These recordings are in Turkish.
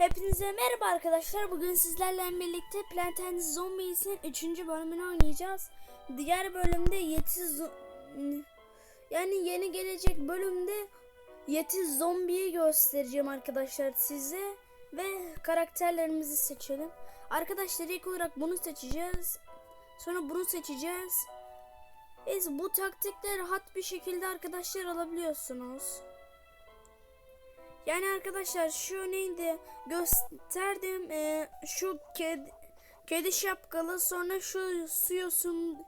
Hepinize merhaba arkadaşlar. Bugün sizlerle birlikte Plant and Zombies'in 3. bölümünü oynayacağız. Diğer bölümde Yeti zo- yani yeni gelecek bölümde Yeti zombiyi göstereceğim arkadaşlar size ve karakterlerimizi seçelim. Arkadaşlar ilk olarak bunu seçeceğiz. Sonra bunu seçeceğiz. Biz bu taktikleri rahat bir şekilde arkadaşlar alabiliyorsunuz. Yani arkadaşlar şu neydi gösterdim e, şu kedi, kedi şapkalı sonra şu suyosun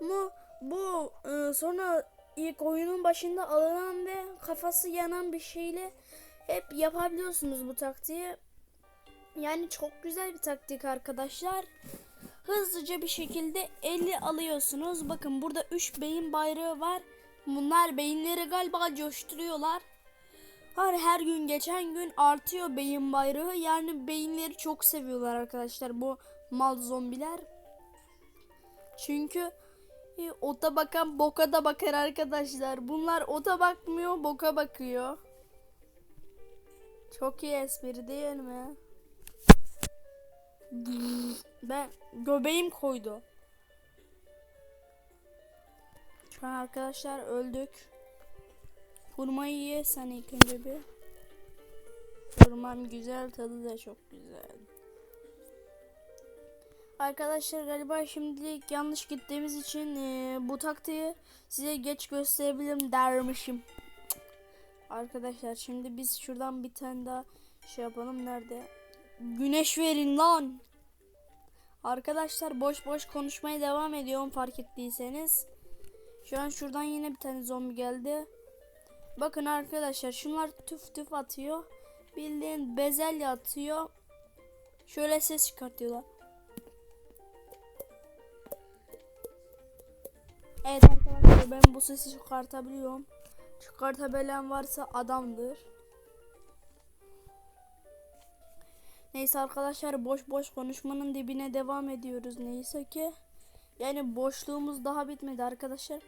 mu bu e, sonra ilk oyunun başında alınan ve kafası yanan bir şeyle hep yapabiliyorsunuz bu taktiği. Yani çok güzel bir taktik arkadaşlar. Hızlıca bir şekilde 50 alıyorsunuz. Bakın burada 3 beyin bayrağı var. Bunlar beyinleri galiba coşturuyorlar. Her, her gün geçen gün artıyor beyin bayrağı. Yani beyinleri çok seviyorlar arkadaşlar bu mal zombiler. Çünkü e, ota bakan boka da bakar arkadaşlar. Bunlar ota bakmıyor boka bakıyor. Çok iyi espri değil mi? Ben göbeğim koydu. Şu an arkadaşlar öldük. Hurmayı ye sen ilk önce bir. Hurmam güzel tadı da çok güzel. Arkadaşlar galiba şimdilik yanlış gittiğimiz için e, bu taktiği size geç gösterebilirim dermişim. Arkadaşlar şimdi biz şuradan bir tane daha şey yapalım. Nerede? Güneş verin lan. Arkadaşlar boş boş konuşmaya devam ediyorum fark ettiyseniz. Şu an şuradan yine bir tane zombi geldi. Bakın arkadaşlar şunlar tüf tüf atıyor. Bildiğin bezelye atıyor. Şöyle ses çıkartıyorlar. Evet arkadaşlar ben bu sesi çıkartabiliyorum. Çıkartabilen varsa adamdır. Neyse arkadaşlar boş boş konuşmanın dibine devam ediyoruz neyse ki. Yani boşluğumuz daha bitmedi arkadaşlar.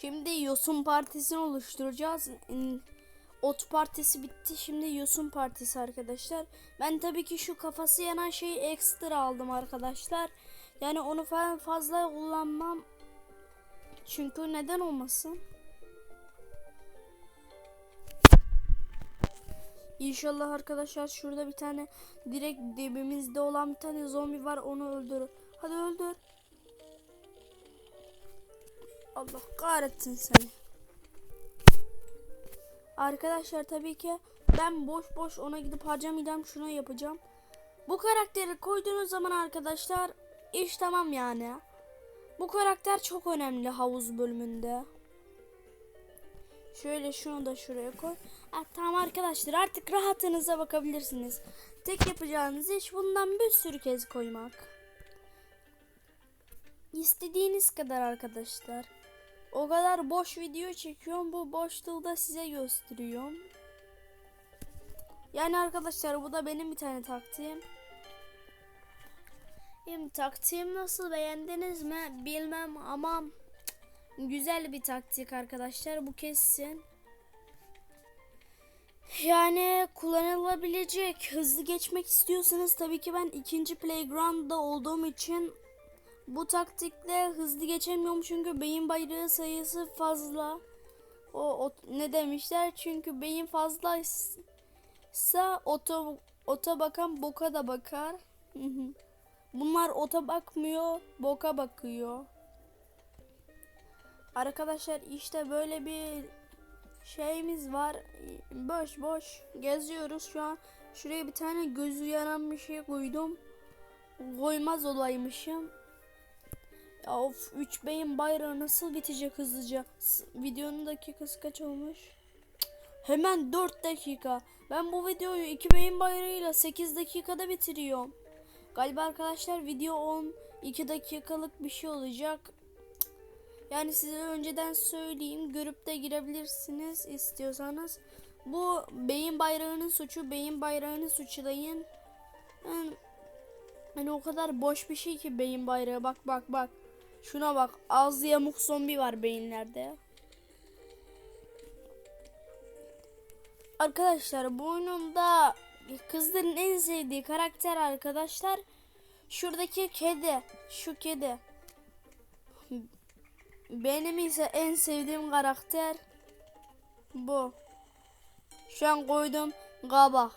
Şimdi Yosun Partisi'ni oluşturacağız. Ot Partisi bitti. Şimdi Yosun Partisi arkadaşlar. Ben tabii ki şu kafası yanan şeyi ekstra aldım arkadaşlar. Yani onu falan fazla kullanmam. Çünkü neden olmasın? İnşallah arkadaşlar şurada bir tane direkt dibimizde olan bir tane zombi var onu öldür. Hadi öldür. Allah kahretsin seni. Arkadaşlar tabii ki ben boş boş ona gidip harcamayacağım şuna yapacağım. Bu karakteri koyduğunuz zaman arkadaşlar iş tamam yani. Bu karakter çok önemli havuz bölümünde. Şöyle şunu da şuraya koy. Ha, tamam arkadaşlar artık rahatınıza bakabilirsiniz. Tek yapacağınız iş bundan bir sürü kez koymak. İstediğiniz kadar arkadaşlar. O kadar boş video çekiyorum. Bu boşluğu da size gösteriyorum. Yani arkadaşlar bu da benim bir tane taktiğim. Benim taktiğim nasıl beğendiniz mi bilmem ama güzel bir taktik arkadaşlar bu kesin. Yani kullanılabilecek hızlı geçmek istiyorsanız tabii ki ben ikinci playground'da olduğum için bu taktikle hızlı geçemiyorum çünkü beyin bayrağı sayısı fazla. O, o ne demişler? Çünkü beyin fazlaysa oto ota bakan boka da bakar. Bunlar ota bakmıyor, boka bakıyor. Arkadaşlar işte böyle bir şeyimiz var. Boş boş geziyoruz şu an. Şuraya bir tane gözü yanan bir şey koydum. Koymaz olaymışım. Of 3 beyin bayrağı nasıl bitecek hızlıca? Videonun dakikası kaç olmuş? Hemen 4 dakika. Ben bu videoyu 2 beyin bayrağıyla 8 dakikada bitiriyorum. Galiba arkadaşlar video 10 2 dakikalık bir şey olacak. Yani size önceden söyleyeyim. Görüp de girebilirsiniz istiyorsanız. Bu beyin bayrağının suçu. Beyin bayrağını suçlayın. Yani, hani o kadar boş bir şey ki beyin bayrağı. Bak bak bak. Şuna bak. Ağzı yamuk zombi var beyinlerde. Arkadaşlar bu oyunun da kızların en sevdiği karakter arkadaşlar şuradaki kedi. Şu kedi. Benim ise en sevdiğim karakter bu. Şu an koydum kabak.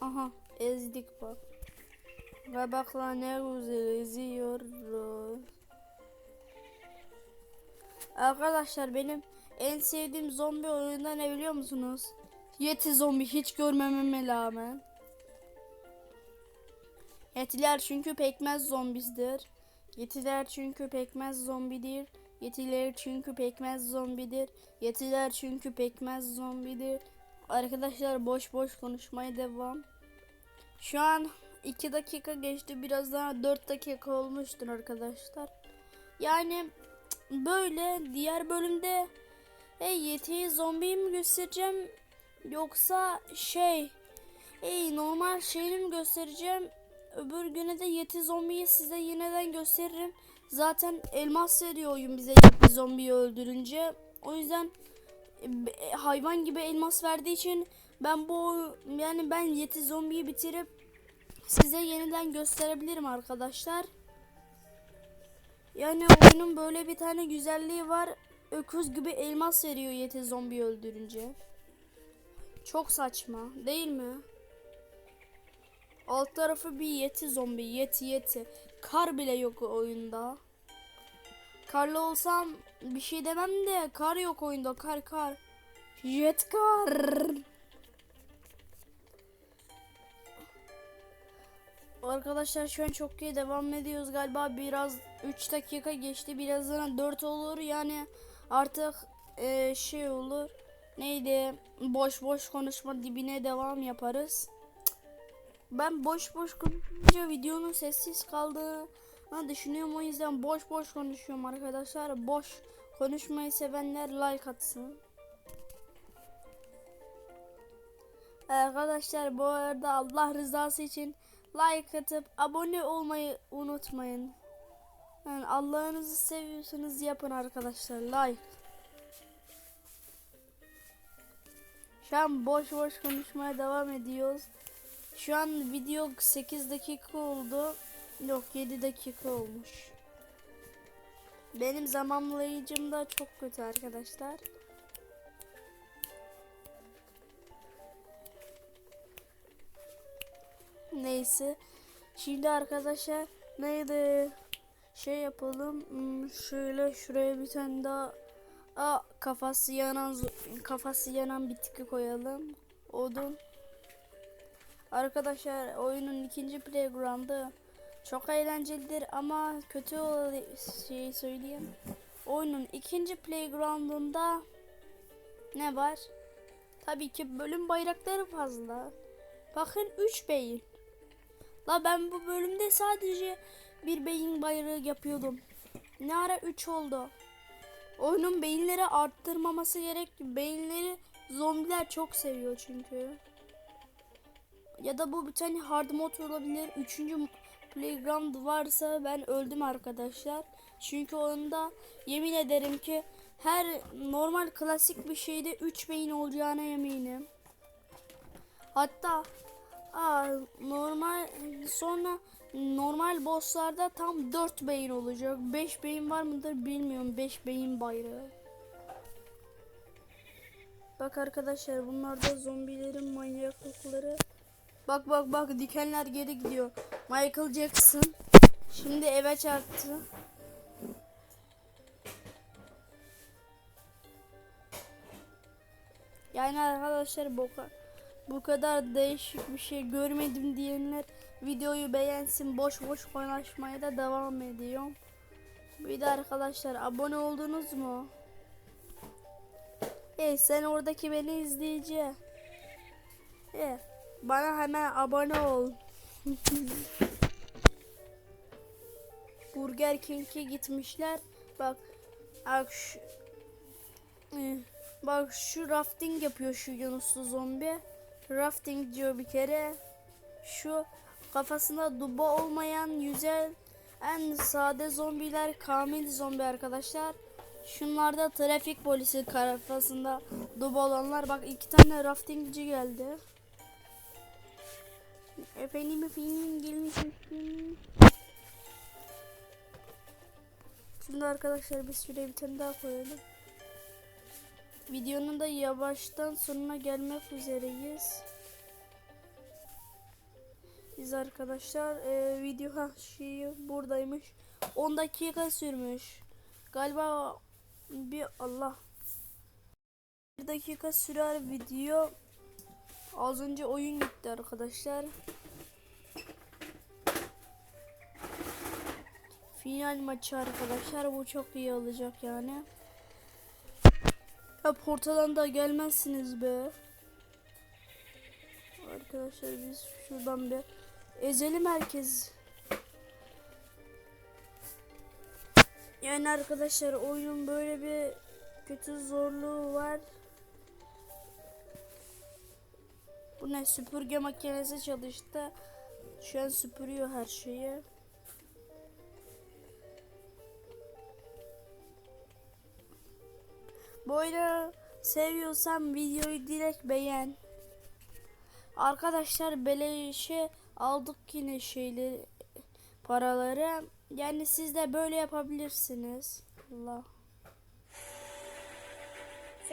Aha ezdik bak. Kabakla ne güzel eziyoruz. Arkadaşlar benim en sevdiğim zombi oyunda ne biliyor musunuz? Yeti zombi hiç görmememe rağmen. Yetiler çünkü pekmez zombizdir. Yetiler çünkü pekmez zombidir. Yetiler çünkü pekmez zombidir. Yetiler çünkü pekmez zombidir. Arkadaşlar boş boş konuşmaya devam. Şu an 2 dakika geçti. Biraz daha 4 dakika olmuştur arkadaşlar. Yani böyle diğer bölümde hey yetiyi zombiyi mi göstereceğim yoksa şey hey normal şeyini mi göstereceğim öbür güne de yeti zombiyi size yeniden gösteririm zaten elmas veriyor oyun bize yeti zombiyi öldürünce o yüzden e, hayvan gibi elmas verdiği için ben bu yani ben yeti zombiyi bitirip size yeniden gösterebilirim arkadaşlar. Yani oyunun böyle bir tane güzelliği var. Öküz gibi elmas veriyor yeti zombi öldürünce. Çok saçma değil mi? Alt tarafı bir yeti zombi. Yeti yeti. Kar bile yok oyunda. Karlı olsam bir şey demem de kar yok oyunda. Kar kar. Jet kar. Arkadaşlar şu an çok iyi devam ediyoruz. Galiba biraz 3 dakika geçti. Birazdan 4 olur. Yani artık e, şey olur. Neydi? Boş boş konuşma dibine devam yaparız. Ben boş boş konuşunca videonun sessiz kaldığını düşünüyorum. O yüzden boş boş konuşuyorum arkadaşlar. Boş konuşmayı sevenler like atsın. Arkadaşlar bu arada Allah rızası için like atıp abone olmayı unutmayın. Yani Allah'ınızı seviyorsanız yapın arkadaşlar like. Şu an boş boş konuşmaya devam ediyoruz. Şu an video 8 dakika oldu. Yok 7 dakika olmuş. Benim zamanlayıcım da çok kötü arkadaşlar. Neyse. Şimdi arkadaşlar neydi? Şey yapalım. Hmm, Şöyle şuraya bir tane daha Aa, kafası yanan kafası yanan bitki koyalım. Odun. Arkadaşlar oyunun ikinci playground'ı çok eğlencelidir ama kötü şey söyleyeyim. Oyunun ikinci playground'unda ne var? Tabii ki bölüm bayrakları fazla. Bakın 3 beyin. La ben bu bölümde sadece bir beyin bayrağı yapıyordum. Ne ara 3 oldu. Oyunun beyinleri arttırmaması gerek. Beyinleri zombiler çok seviyor çünkü. Ya da bu bir tane hard mod olabilir. Üçüncü playground varsa ben öldüm arkadaşlar. Çünkü oyunda yemin ederim ki her normal klasik bir şeyde 3 beyin olacağına eminim. Hatta aa, normal sonra normal bosslarda tam 4 beyin olacak. 5 beyin var mıdır bilmiyorum. 5 beyin bayrağı. Bak arkadaşlar bunlar da zombilerin manyaklıkları. Bak bak bak dikenler geri gidiyor. Michael Jackson şimdi eve çarptı. Yani arkadaşlar bu, bu kadar değişik bir şey görmedim diyenler videoyu beğensin. Boş boş konuşmaya da devam ediyorum. Bir de arkadaşlar abone oldunuz mu? Hey sen oradaki beni izleyici. Hey, bana hemen abone ol. Burger King'e gitmişler. Bak bak şu, bak şu rafting yapıyor şu Yunuslu zombi. Rafting diyor bir kere. Şu kafasında duba olmayan yüzel en sade zombiler kamil zombi arkadaşlar. Şunlarda trafik polisi kafasında dub olanlar. Bak iki tane raftingci geldi. Efendim efendim gelmişim. Şimdi arkadaşlar biz şuraya bir tane daha koyalım. Videonun da yavaştan sonuna gelmek üzereyiz. Biz arkadaşlar e, video ha şey buradaymış. 10 dakika sürmüş. Galiba bir Allah. Bir dakika sürer video. Az önce oyun gitti arkadaşlar. Final maçı arkadaşlar. Bu çok iyi olacak yani. Ya portadan da gelmezsiniz be. Arkadaşlar biz şuradan bir ezelim herkes. Yani arkadaşlar oyunun böyle bir kötü zorluğu var. Bu ne süpürge makinesi çalıştı. Şu an süpürüyor her şeyi. Oyunu seviyorsan videoyu direkt beğen. Arkadaşlar beleşe aldık yine şeyleri paraları. Yani siz de böyle yapabilirsiniz. Allah.